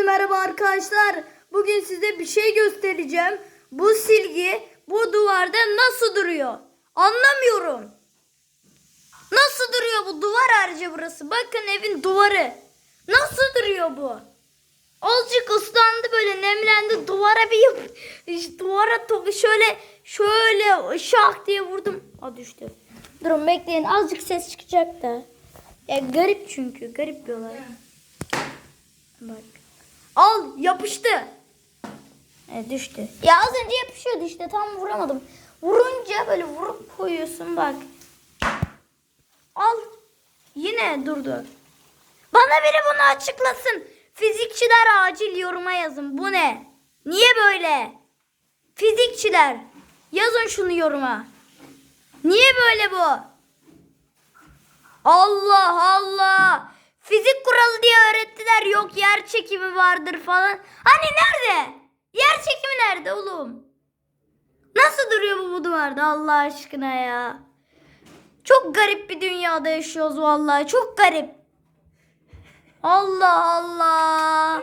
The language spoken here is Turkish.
Herkese merhaba arkadaşlar. Bugün size bir şey göstereceğim. Bu silgi bu duvarda nasıl duruyor? Anlamıyorum. Nasıl duruyor bu duvar harcı burası? Bakın evin duvarı. Nasıl duruyor bu? Azıcık ıslandı böyle nemlendi duvara bir yap işte duvara to- şöyle şöyle şak diye vurdum. A düştü. Durun bekleyin azıcık ses çıkacak da. Ya garip çünkü garip bir olay. Bak. Al yapıştı. E, düştü. Ya az önce yapışıyordu işte tam vuramadım. Vurunca böyle vurup koyuyorsun bak. Al. Yine durdu. Bana biri bunu açıklasın. Fizikçiler acil yoruma yazın. Bu ne? Niye böyle? Fizikçiler. Yazın şunu yoruma. Niye böyle bu? Allah Allah. Öğrettiler. Yok yer çekimi vardır falan. Hani nerede? Yer çekimi nerede oğlum? Nasıl duruyor bu bu duvarda Allah aşkına ya? Çok garip bir dünyada yaşıyoruz vallahi. Çok garip. Allah Allah.